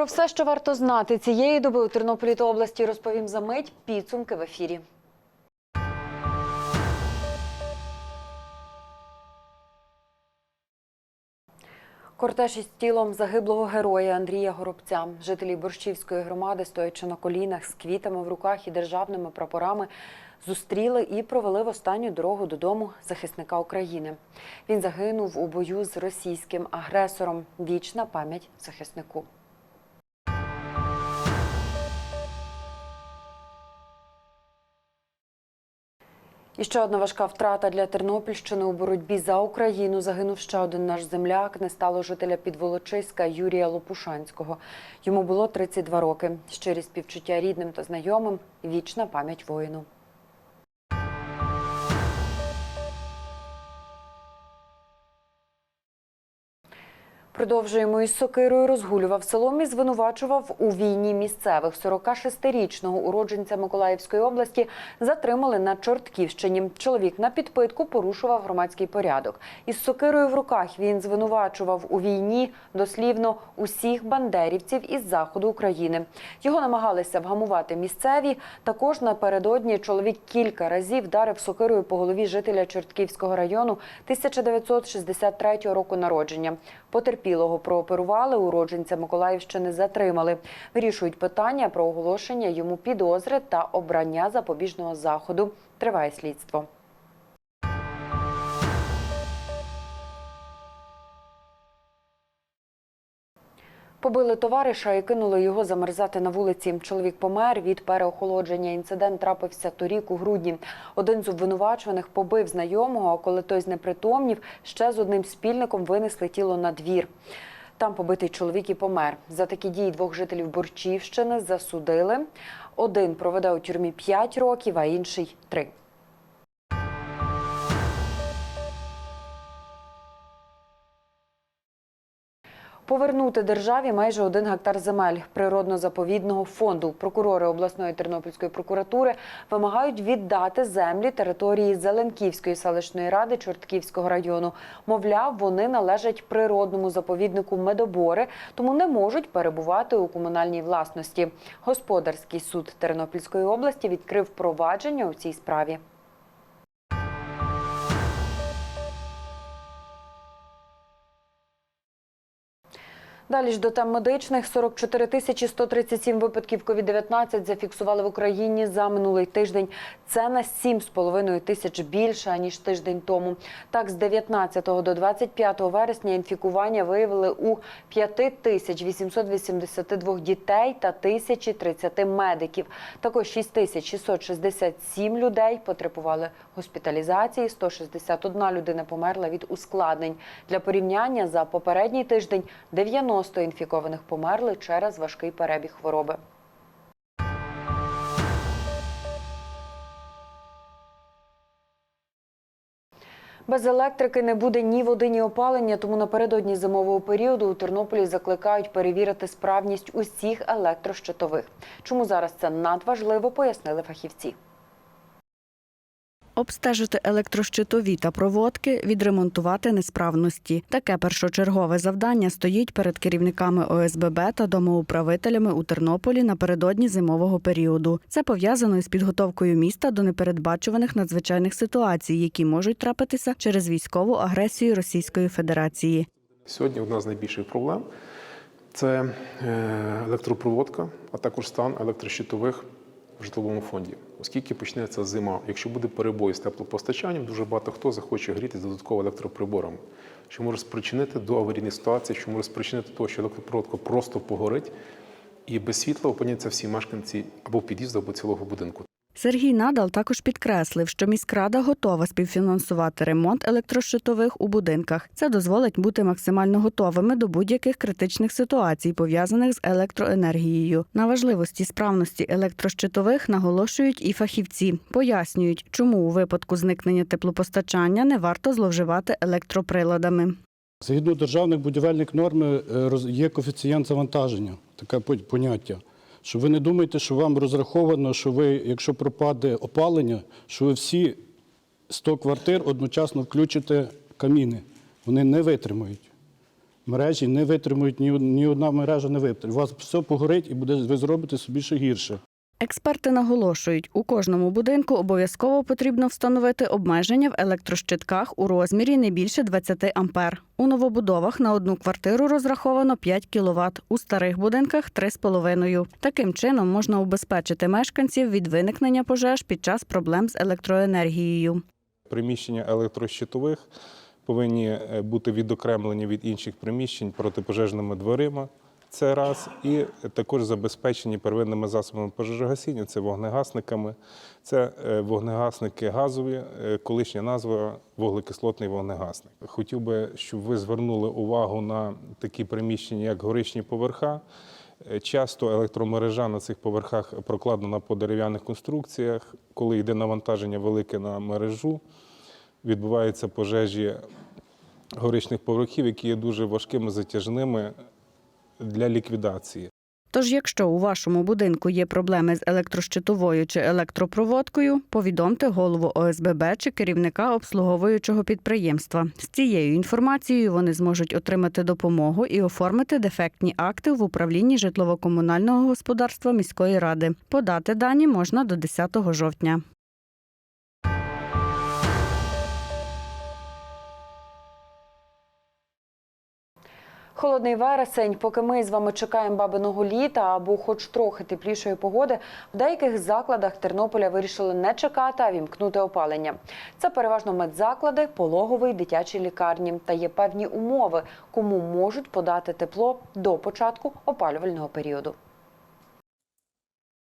Про все, що варто знати цієї доби у Тернополі та області, розповім за мить. Підсумки в ефірі. Кортеж із тілом загиблого героя Андрія Горобця. Жителі Борщівської громади, стоячи на колінах з квітами в руках і державними прапорами, зустріли і провели в останню дорогу додому захисника України. Він загинув у бою з російським агресором. Вічна пам'ять захиснику. І ще одна важка втрата для Тернопільщини у боротьбі за Україну. Загинув ще один наш земляк. Не стало жителя Підволочиська Юрія Лопушанського. Йому було 32 роки. Щирі співчуття рідним та знайомим. Вічна пам'ять воїну. Продовжуємо із сокирою розгулював селом і звинувачував у війні місцевих 46-річного уродженця Миколаївської області затримали на Чортківщині. Чоловік на підпитку порушував громадський порядок. Із сокирою в руках він звинувачував у війні дослівно усіх бандерівців із заходу України. Його намагалися вгамувати місцеві. Також напередодні чоловік кілька разів вдарив сокирою по голові жителя Чортківського району 1963 року народження. Потерпілого прооперували, уродженця Миколаївщини затримали. Вирішують питання про оголошення йому підозри та обрання запобіжного заходу. Триває слідство. Побили товариша і кинули його замерзати на вулиці. Чоловік помер від переохолодження. Інцидент трапився торік у грудні. Один з обвинувачуваних побив знайомого, а коли той знепритомнів, ще з одним спільником винесли тіло на двір. Там побитий чоловік і помер. За такі дії двох жителів Борчівщини засудили. Один проведе у тюрмі 5 років, а інший 3. Повернути державі майже один гектар земель природно-заповідного фонду. Прокурори обласної Тернопільської прокуратури вимагають віддати землі території Зеленківської селищної ради Чортківського району. Мовляв, вони належать природному заповіднику Медобори, тому не можуть перебувати у комунальній власності. Господарський суд Тернопільської області відкрив провадження у цій справі. Далі ж до тем медичних 44 тисячі 137 випадків COVID-19 зафіксували в Україні за минулий тиждень. Це на 7,5 тисяч більше ніж тиждень тому. Так, з 19 до 25 вересня інфікування виявили у 5 тисяч 882 дітей та 1030 медиків. Також 6 тисяч 667 людей потребували госпіталізації. 161 людина померла від ускладнень. Для порівняння за попередній тиждень 90 інфікованих померли через важкий перебіг хвороби. Без електрики не буде ні води, ні опалення, тому напередодні зимового періоду у Тернополі закликають перевірити справність усіх електрощитових. Чому зараз це надважливо, пояснили фахівці. Обстежити електрощитові та проводки, відремонтувати несправності. Таке першочергове завдання стоїть перед керівниками ОСББ та домоуправителями у Тернополі напередодні зимового періоду. Це пов'язано із підготовкою міста до непередбачуваних надзвичайних ситуацій, які можуть трапитися через військову агресію Російської Федерації. Сьогодні одна з найбільших проблем це е, електропроводка, а також стан електрощитових в житловому фонді. Оскільки почнеться зима, якщо буде перебой з теплопостачанням, дуже багато хто захоче грітися додатково електроприборами, що може спричинити до аварійних ситуацій, що може спричинити того, що електропроводка просто погорить, і без світла опиняться всі мешканці або під'їзду, або цілого будинку. Сергій Надал також підкреслив, що міськрада готова співфінансувати ремонт електрощитових у будинках. Це дозволить бути максимально готовими до будь-яких критичних ситуацій, пов'язаних з електроенергією. На важливості справності електрощитових наголошують і фахівці. Пояснюють, чому у випадку зникнення теплопостачання не варто зловживати електроприладами. Згідно державних будівельних норм е, є коефіцієнт завантаження, таке поняття. Що ви не думаєте, що вам розраховано, що ви, якщо пропаде опалення, що ви всі 100 квартир одночасно включите каміни. Вони не витримають. мережі не витримують, ні одна мережа не витримує. У вас все погорить і буде, ви зробите собі ще гірше. Експерти наголошують, у кожному будинку обов'язково потрібно встановити обмеження в електрощитках у розмірі не більше 20 ампер. У новобудовах на одну квартиру розраховано 5 кВт, у старих будинках 3,5. Таким чином можна убезпечити мешканців від виникнення пожеж під час проблем з електроенергією. приміщення електрощитових повинні е, бути відокремлені від інших приміщень протипожежними дверима. Це раз, і також забезпечені первинними засобами пожежогасіння, це вогнегасниками, це е, вогнегасники газові, е, колишня назва вуглекислотний вогнегасник. Хотів би, щоб ви звернули увагу на такі приміщення, як горичні поверха. Е, Часто електромережа на цих поверхах прокладена по дерев'яних конструкціях. Коли йде навантаження велике на мережу, відбуваються пожежі горичних поверхів, які є дуже важкими, затяжними для ліквідації. Тож, якщо у вашому будинку є проблеми з електрощитовою чи електропроводкою, повідомте голову ОСББ чи керівника обслуговуючого підприємства. З цією інформацією вони зможуть отримати допомогу і оформити дефектні акти в управлінні житлово-комунального господарства міської ради. Подати дані можна до 10 жовтня. Холодний вересень, поки ми з вами чекаємо бабиного літа або хоч трохи теплішої погоди, в деяких закладах Тернополя вирішили не чекати, а вімкнути опалення. Це переважно медзаклади, пологовий, дитячі лікарні. Та є певні умови, кому можуть подати тепло до початку опалювального періоду.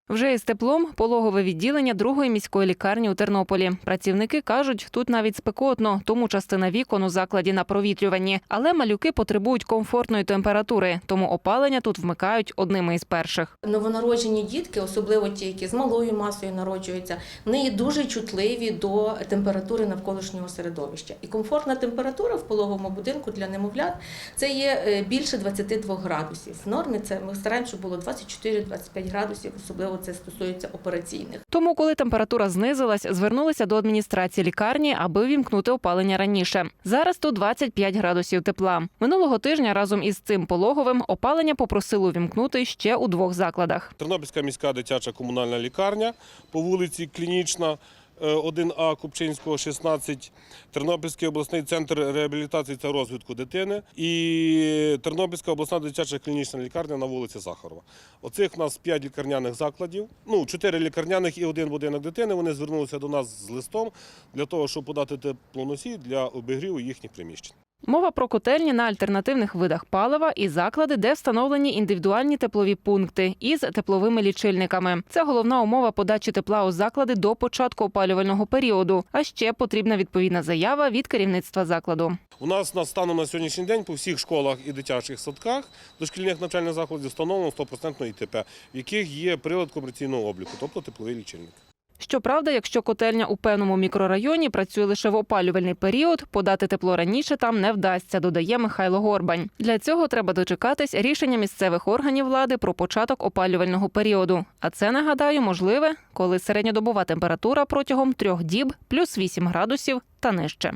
Вже із теплом пологове відділення другої міської лікарні у Тернополі. Працівники кажуть, тут навіть спекотно, тому частина вікон у закладі на провітрюванні. Але малюки потребують комфортної температури, тому опалення тут вмикають одними із перших. Новонароджені дітки, особливо ті, які з малою масою народжуються, вони дуже чутливі до температури навколишнього середовища. І комфортна температура в пологовому будинку для немовлят це є е, більше 22 градусів. В нормі це ми стараємося, щоб було 24-25 градусів, особливо це стосується операційних. Тому, коли температура знизилась, звернулися до адміністрації лікарні, аби вімкнути опалення раніше. Зараз тут 25 градусів тепла. Минулого тижня разом із цим пологовим опалення попросили увімкнути ще у двох закладах. Тернопільська міська дитяча комунальна лікарня по вулиці Клінічна. Е, 1А Купчинського, 16, Тернопільський обласний центр реабілітації та розвитку дитини і Тернопільська обласна дитяча клінічна лікарня на вулиці Захарова. Оцих у нас 5 лікарняних закладів, ну 4 лікарняних і один будинок дитини. Вони звернулися до нас з листом для того, щоб подати теплоносій для обігріву їхніх приміщень. Мова про котельні на альтернативних видах палива і заклади, де встановлені індивідуальні теплові пункти із тепловими лічильниками. Це головна умова подачі тепла у заклади до початку опалювального періоду. А ще потрібна відповідна заява від керівництва закладу. У нас на станом на сьогоднішній день по всіх школах і дитячих садках дошкільних навчальних закладів встановлено 100% ІТП, в яких є прилад комерційного обліку, тобто тепловий лічильник. Щоправда, якщо котельня у певному мікрорайоні працює лише в опалювальний період, подати тепло раніше там не вдасться, додає Михайло Горбань. Для цього треба дочекатись рішення місцевих органів влади про початок опалювального періоду. А це нагадаю можливе, коли середньодобова температура протягом трьох діб плюс 8 градусів та нижче.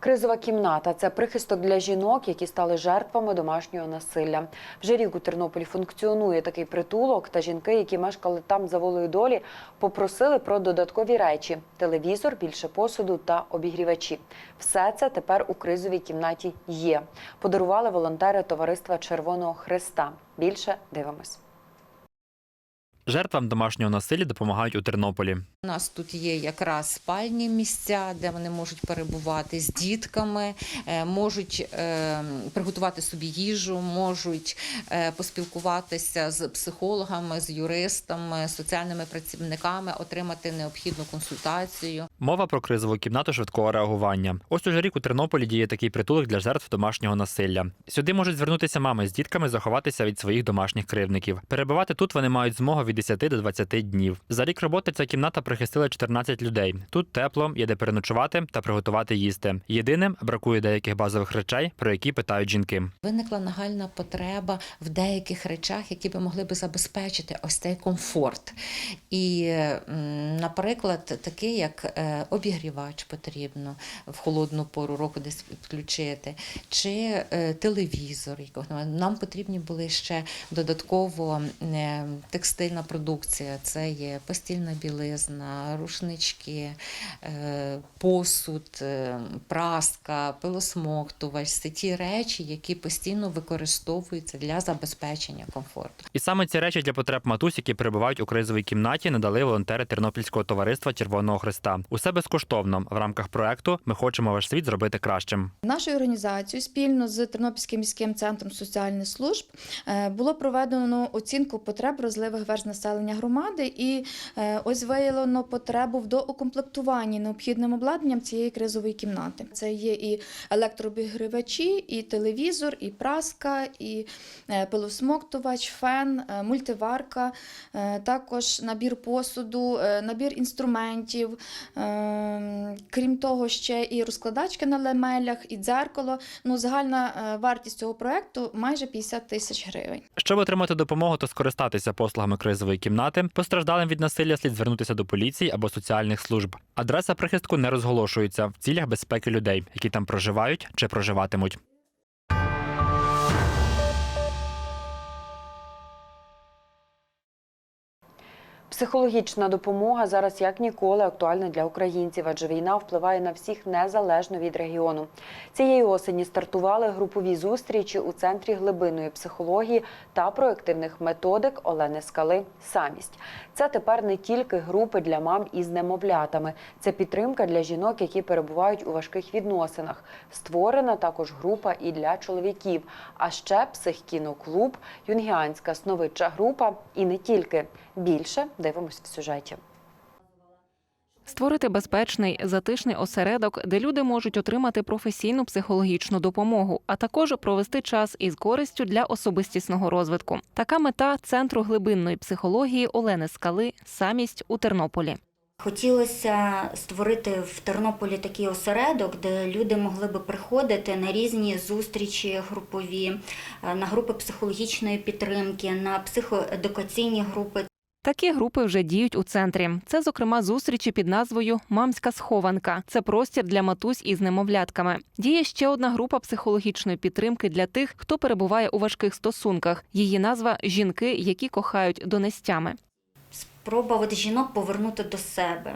Кризова кімната це прихисток для жінок, які стали жертвами домашнього насилля. Вже рік у Тернополі функціонує такий притулок, та жінки, які мешкали там за волею долі, попросили про додаткові речі: телевізор, більше посуду та обігрівачі. Все це тепер у кризовій кімнаті є. Подарували волонтери товариства Червоного Христа. Більше дивимось. Жертвам домашнього насилля допомагають у Тернополі. У нас тут є якраз спальні місця, де вони можуть перебувати з дітками, е, можуть е, приготувати собі їжу, можуть е, поспілкуватися з психологами, з юристами, соціальними працівниками, отримати необхідну консультацію. Мова про кризову кімнату швидкого реагування. Ось уже рік у Тернополі діє такий притулок для жертв домашнього насилля. Сюди можуть звернутися мами з дітками, заховатися від своїх домашніх кривдників. Перебувати тут вони мають змогу від 10 до 20 днів. За рік роботи ця кімната прихистили 14 людей. Тут тепло, є де переночувати та приготувати їсти. Єдиним бракує деяких базових речей, про які питають жінки. Виникла нагальна потреба в деяких речах, які би могли би забезпечити ось цей комфорт. І, наприклад, такий як е, обігрівач потрібно в холодну пору року десь підключити, чи е, телевізор. Нам потрібні були ще додатково е, текстильна продукція. Це є постільна білизна, рушнички, е, посуд, е, праска, пилосмоктувач. Це ті речі, які постійно використовуються для забезпечення комфорту. І саме ці речі для потреб матусь, які перебувають у кризовій кімнаті, надали волонтери Тернопільського товариства Червоного Христа. Усе безкоштовно. В рамках проекту ми хочемо ваш світ зробити кращим. Нашою організацією спільно з Тернопільським міським центром соціальних служб е, було проведено оцінку потреб розливих верст населення громади, і ось виявлено потребу в доукомплектуванні необхідним обладнанням цієї кризової кімнати. Це є і електрообігрівачі, і телевізор, і праска, і е, пилосмоктувач, фен, е, мультиварка, е, також набір посуду, набір інструментів. Крім того, ще і розкладачки на лемелях, і дзеркало. Ну, загальна вартість цього проекту майже 50 тисяч гривень. Щоб отримати допомогу та скористатися послугами кризової кімнати, постраждалим від насилля слід звернутися до поліції або соціальних служб. Адреса прихистку не розголошується в цілях безпеки людей, які там проживають чи проживатимуть. Психологічна допомога зараз як ніколи актуальна для українців, адже війна впливає на всіх незалежно від регіону. Цієї осені стартували групові зустрічі у центрі глибинної психології та проективних методик Олени Скали. Самість це тепер не тільки групи для мам із немовлятами, це підтримка для жінок, які перебувають у важких відносинах. Створена також група і для чоловіків. А ще психкіноклуб, юнгіанська сновидча група і не тільки. Більше дивимось в сюжеті. Створити безпечний, затишний осередок, де люди можуть отримати професійну психологічну допомогу, а також провести час із користю для особистісного розвитку. Така мета центру глибинної психології Олени Скали самість у Тернополі. Хотілося створити в Тернополі такий осередок, де люди могли би приходити на різні зустрічі групові, е, на групи психологічної підтримки, на психоедукаційні групи. Такі групи вже діють у центрі. Це, зокрема, зустрічі під назвою Мамська схованка. Це простір для матусь із немовлятками. Діє ще одна група психологічної підтримки для тих, хто перебуває у важких стосунках. Її назва жінки, які кохають донестями. Спробувати жінок повернути до себе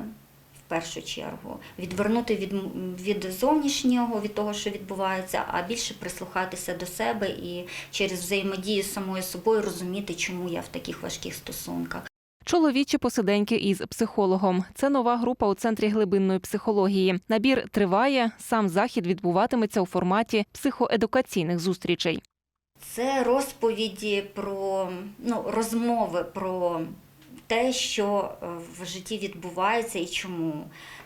в першу чергу, відвернути від, від зовнішнього, від того, що відбувається, а більше прислухатися до себе і через взаємодію з самою собою розуміти, чому я в таких важких стосунках. Чоловічі посиденьки із психологом. Це нова група у центрі глибинної психології. Набір триває. Сам захід відбуватиметься у форматі психоедукаційних зустрічей. Це розповіді про ну, розмови про те, що е, в житті відбувається і чому.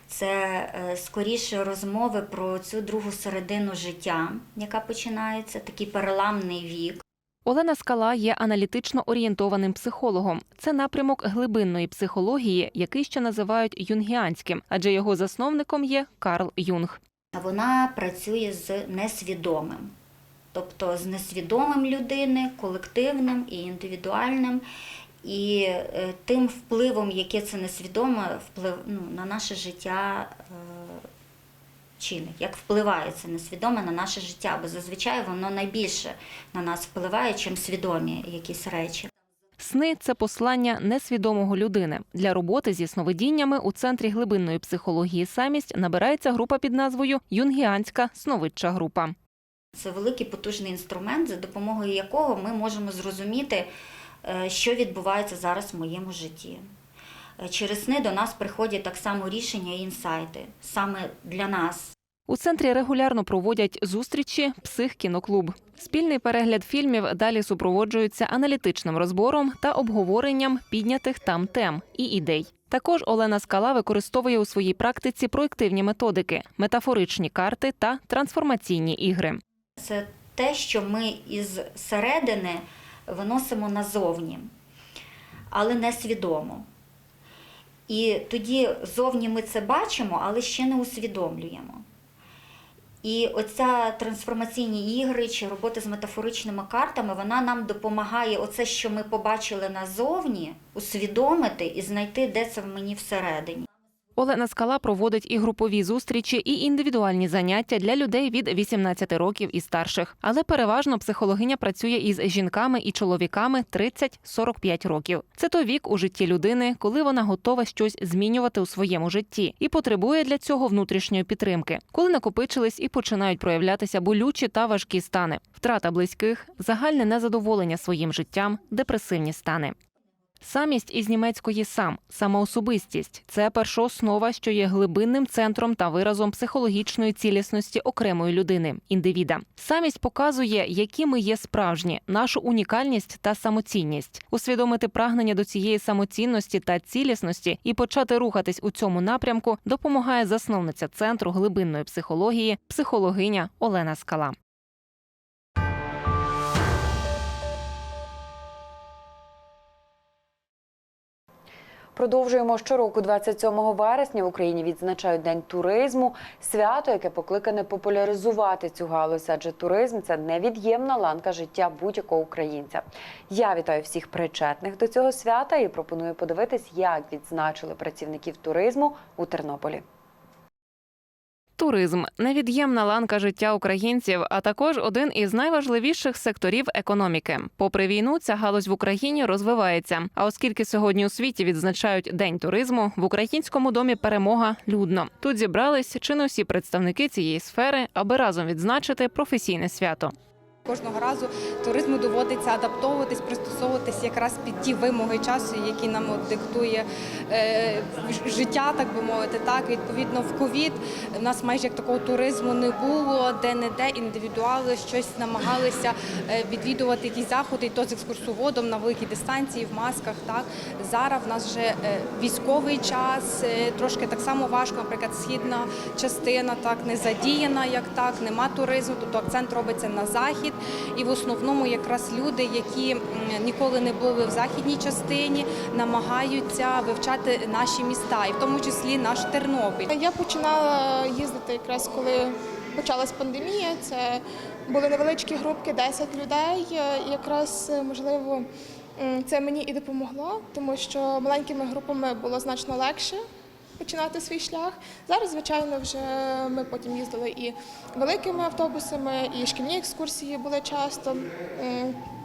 Це е, скоріше розмови про цю другу середину життя, яка починається, такий переламний вік. Олена Скала є аналітично орієнтованим психологом. Це напрямок глибинної психології, який ще називають юнгіанським, адже його засновником є Карл Юнг. Вона працює з несвідомим, тобто з несвідомим людини, колективним і індивідуальним. І е, тим впливом, яке це несвідоме, вплив ну, на наше життя чинить, як впливає це несвідоме на наше життя, бо зазвичай воно найбільше на нас впливає, чим свідомі якісь речі. Сни це послання несвідомого людини. Для роботи зі сновидіннями у центрі глибинної психології самість набирається група під назвою Юнгіанська сновидча група. Це великий потужний інструмент, за допомогою якого ми можемо зрозуміти, е, що відбувається зараз в моєму житті. Е, Через сни до нас приходять так само рішення і інсайти саме для нас. У центрі регулярно проводять зустрічі психкіноклуб. Спільний перегляд фільмів далі супроводжується аналітичним розбором та обговоренням піднятих там тем і ідей. Також Олена Скала використовує у своїй практиці проєктивні методики, метафоричні карти та трансформаційні ігри. Це те, що ми із середини виносимо назовні, але несвідомо. І тоді зовні ми це бачимо, але ще не усвідомлюємо. І оця трансформаційні ігри чи робота з метафоричними картами, вона нам допомагає оце, що ми побачили назовні, усвідомити і знайти, де це в мені всередині. Олена Скала проводить і групові зустрічі, і індивідуальні заняття для людей від 18 років і старших. Але переважно психологиня працює із жінками і чоловіками 30-45 років. Це той вік у житті людини, коли вона готова щось змінювати у своєму житті і потребує для цього внутрішньої підтримки, коли накопичились і починають проявлятися болючі та важкі стани, втрата близьких, загальне незадоволення своїм життям, депресивні стани. Самість із німецької сам самоособистість це першооснова, що є глибинним центром та виразом психологічної цілісності окремої людини індивіда. Самість показує, які ми є справжні, нашу унікальність та самоцінність, усвідомити прагнення до цієї самоцінності та цілісності і почати рухатись у цьому напрямку допомагає засновниця центру глибинної психології, психологиня Олена Скала. Продовжуємо щороку, 27 вересня в Україні відзначають День туризму, свято, яке покликане популяризувати цю галузь, адже туризм це невід'ємна ланка життя будь-якого українця. Я вітаю всіх причетних до цього свята і пропоную подивитись, як відзначили працівників туризму у Тернополі. Туризм невід'ємна ланка життя українців, а також один із найважливіших секторів економіки. Попри війну, ця галузь в Україні розвивається. А оскільки сьогодні у світі відзначають день туризму, в українському домі перемога людно. Тут зібрались чи не всі представники цієї сфери, аби разом відзначити професійне свято. Кожного разу туризму доводиться адаптовуватись, пристосовуватись якраз під ті вимоги часу, які нам диктує е, життя, так би мовити. Так, відповідно, в ковід в нас майже як такого туризму не було, де не де індивідуали щось намагалися е, відвідувати якісь заходи, і то з екскурсоводом на великій дистанції, в масках. Так зараз в нас вже е, військовий час, трошки так само важко, наприклад, східна частина так не задіяна, як так, нема туризму, тобто акцент робиться на захід. І в основному якраз люди, які ніколи не були в західній частині, намагаються вивчати наші міста, і в тому числі наш Тернопіль. Я починала їздити якраз коли почалась пандемія. Це були невеличкі групки, 10 людей. І якраз е, можливо це мені і допомогло, тому що маленькими групами було значно легше. Починати свій шлях. Зараз, звичайно, вже ми потім їздили і великими автобусами, і шкільні екскурсії були часто.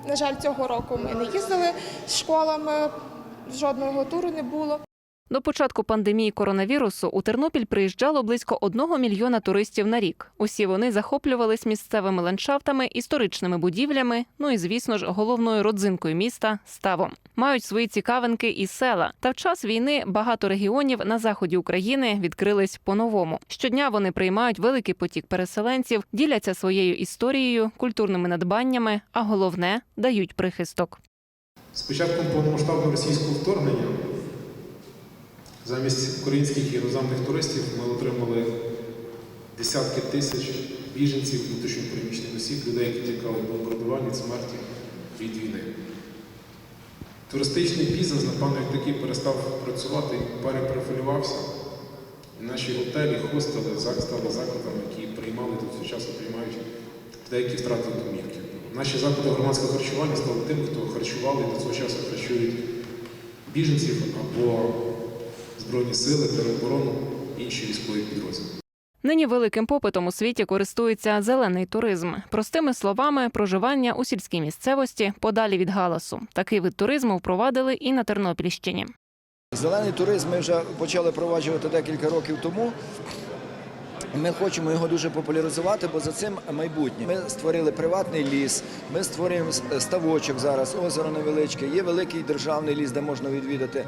На жаль, цього року ми не їздили з школами, жодного туру не було. До початку пандемії коронавірусу у Тернопіль приїжджало близько одного мільйона туристів на рік. Усі вони захоплювались місцевими ландшафтами, історичними будівлями, ну і звісно ж головною родзинкою міста ставом. Мають свої цікавинки і села. Та в час війни багато регіонів на заході України відкрились по-новому. Щодня вони приймають великий потік переселенців, діляться своєю історією, культурними надбаннями, а головне дають прихисток. З початком повномасштабного російського вторгнення замість українських іноземних туристів ми отримали десятки тисяч біженців, внутрішньопереміщених осіб, людей, які тікали від бомбардувань, смерті, від війни. Туристичний бізнес, напевно, як такий перестав працювати, перепрофілювався. І наші готелі, хостели стали закладами, які приймали до цього часу приймають людей, які втратили домівки. Наші заклади громадського харчування стали тим, хто харчували і до цього часу харчують біженців або Збройні сили, тероборону, інші військові підрозділи. Нині великим попитом у світі користується зелений туризм. Простими словами, проживання у сільській місцевості подалі від галасу. Такий вид туризму впровадили і на Тернопільщині. Зелений туризм ми вже почали впроваджувати декілька років тому. Ми хочемо його дуже популяризувати, бо за цим майбутнє. Ми створили приватний ліс, ми створюємо ставочок зараз, озеро невеличке, є великий державний ліс, де можна відвідати.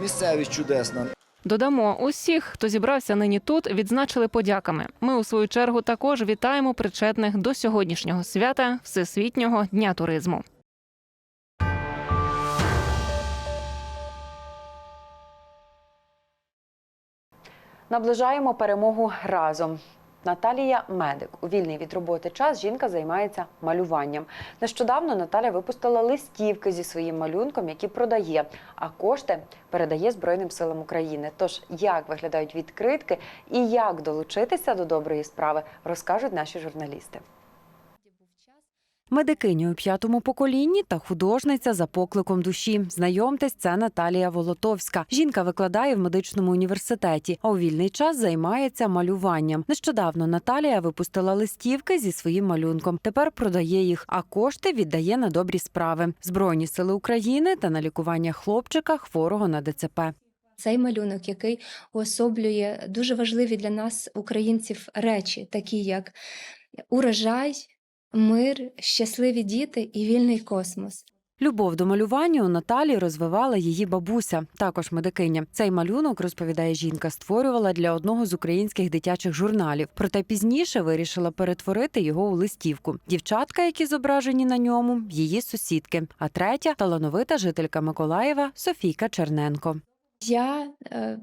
Місцевість чудесна. Додамо, усіх, хто зібрався нині тут, відзначили подяками. Ми у свою чергу також вітаємо причетних до сьогоднішнього свята Всесвітнього дня туризму. Наближаємо перемогу разом. Наталія медик. У вільний від роботи час жінка займається малюванням. Нещодавно Наталя випустила листівки зі своїм малюнком, які продає, а кошти передає Збройним силам України. Тож як виглядають відкритки і як долучитися до доброї справи, розкажуть наші журналісти. Медикиня у п'ятому поколінні та художниця за покликом душі. Знайомтесь, це Наталія Волотовська. Жінка викладає в медичному університеті, а у вільний час займається малюванням. Нещодавно Наталія випустила листівки зі своїм малюнком. Тепер продає їх, а кошти віддає на добрі справи, збройні сили України та на лікування хлопчика хворого на ДЦП. Цей малюнок, який уособлює дуже важливі для нас, українців, речі, такі як урожай, мир, щасливі діти і вільний космос. Любов до малювання у Наталі розвивала її бабуся, також медикиня. Цей малюнок, розповідає жінка, створювала для одного з українських дитячих журналів. Проте пізніше вирішила перетворити його у листівку. Дівчатка, які зображені на ньому, її сусідки. А третя талановита жителька Миколаєва Софійка Черненко. Я е,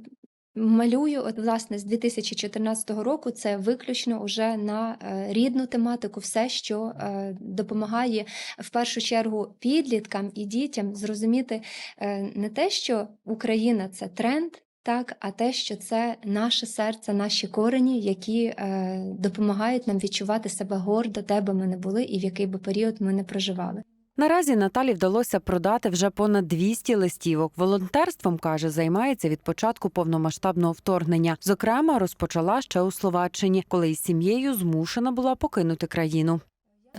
малюю, от, власне, з 2014 року це виключно уже на е, рідну тематику, все, що е, допомагає в першу чергу підліткам і дітям зрозуміти е, не те, що Україна це тренд. Так, а те, що це наше серце, наші корені, які е, допомагають нам відчувати себе гордо, де би ми не були і в який би період ми не проживали. Наразі Наталі вдалося продати вже понад 200 листівок. Волонтерством каже, займається від початку повномасштабного вторгнення. Зокрема, розпочала ще у Словаччині, коли із сім'єю змушена була покинути країну.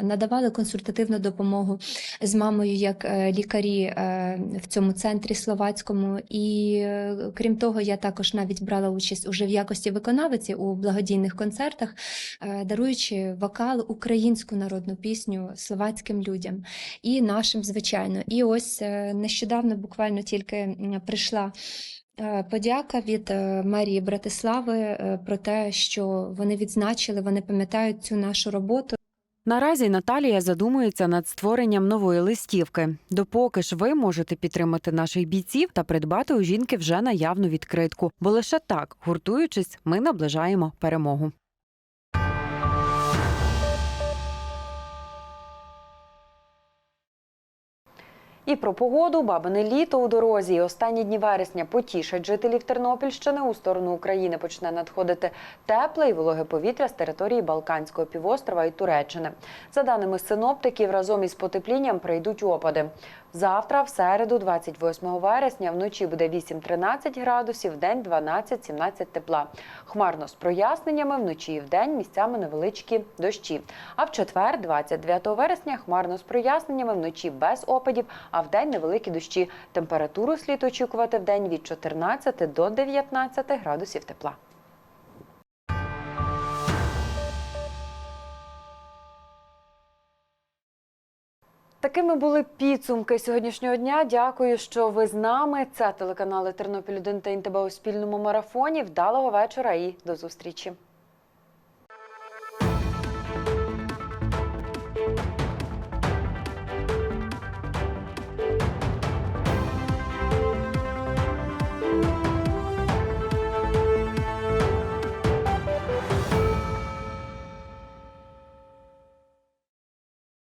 Надавали консультативну допомогу з мамою як е, лікарі е, в цьому центрі словацькому. І е, крім того, я також навіть брала участь уже в якості виконавиці у благодійних концертах, даруючи вокал українську народну пісню словацьким людям і нашим, звичайно. І ось нещодавно буквально тільки прийшла. Подяка від мерії Братислави про те, що вони відзначили, вони пам'ятають цю нашу роботу. Наразі Наталія задумується над створенням нової листівки. Допоки ж ви можете підтримати наших бійців та придбати у жінки вже наявну відкритку, бо лише так, гуртуючись, ми наближаємо перемогу. І про погоду бабине літо у дорозі. І Останні дні вересня потішать жителів Тернопільщини. У сторону України почне надходити тепле і вологе повітря з території Балканського півострова і Туреччини. За даними синоптиків, разом із потеплінням прийдуть опади. Завтра, в середу, 28 вересня, вночі буде 8-13 градусів, в день 12-17 тепла. Хмарно з проясненнями, вночі і вдень місцями невеличкі дощі. А в четвер, 29 вересня, хмарно з проясненнями, вночі без опадів, а в день невеликі дощі. Температуру слід очікувати в день від 14 до 19 градусів тепла. Такими були підсумки сьогоднішнього дня. Дякую, що ви з нами. Це телеканали Тернопіль 1 та НТБ у спільному марафоні. Вдалого вечора і до зустрічі.